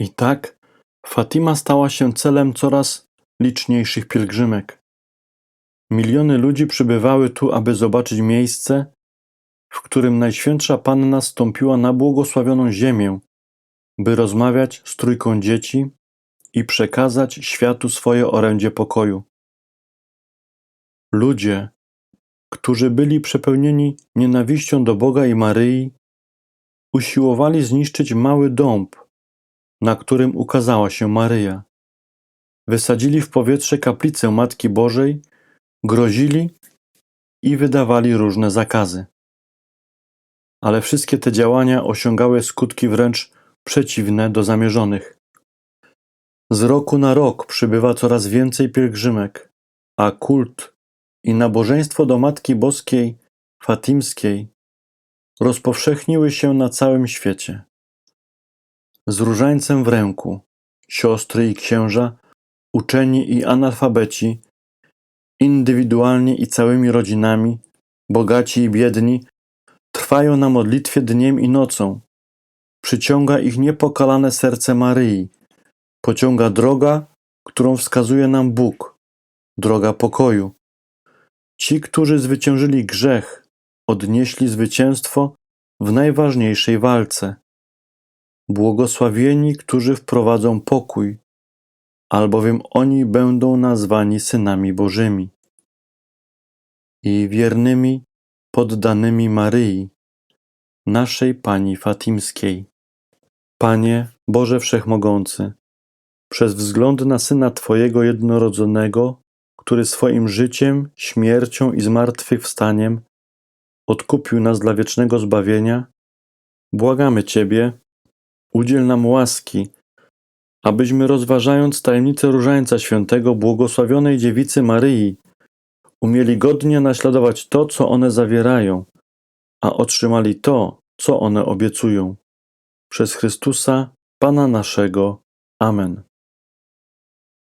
I tak Fatima stała się celem coraz liczniejszych pielgrzymek. Miliony ludzi przybywały tu, aby zobaczyć miejsce, w którym Najświętsza Panna stąpiła na błogosławioną ziemię, by rozmawiać z trójką dzieci i przekazać światu swoje orędzie pokoju. Ludzie, którzy byli przepełnieni nienawiścią do Boga i Maryi, usiłowali zniszczyć mały dąb, na którym ukazała się Maryja. Wysadzili w powietrze kaplicę Matki Bożej, grozili i wydawali różne zakazy. Ale wszystkie te działania osiągały skutki wręcz przeciwne do zamierzonych. Z roku na rok przybywa coraz więcej pielgrzymek, a kult i nabożeństwo do Matki Boskiej Fatimskiej rozpowszechniły się na całym świecie. Z różańcem w ręku, siostry i księża, uczeni i analfabeci, indywidualnie i całymi rodzinami, bogaci i biedni, trwają na modlitwie dniem i nocą. Przyciąga ich niepokalane serce Maryi, pociąga droga, którą wskazuje nam Bóg, droga pokoju. Ci, którzy zwyciężyli grzech, odnieśli zwycięstwo w najważniejszej walce. Błogosławieni, którzy wprowadzą pokój, albowiem oni będą nazwani synami Bożymi. I wiernymi, poddanymi Maryi, naszej Pani Fatimskiej. Panie Boże Wszechmogący, przez wzgląd na Syna Twojego jednorodzonego, który swoim życiem, śmiercią i zmartwychwstaniem odkupił nas dla wiecznego zbawienia, błagamy Ciebie, udziel nam łaski, abyśmy rozważając tajemnicę Różańca Świętego błogosławionej Dziewicy Maryi, umieli godnie naśladować to, co one zawierają, a otrzymali to, co one obiecują. Przez Chrystusa, Pana naszego. Amen.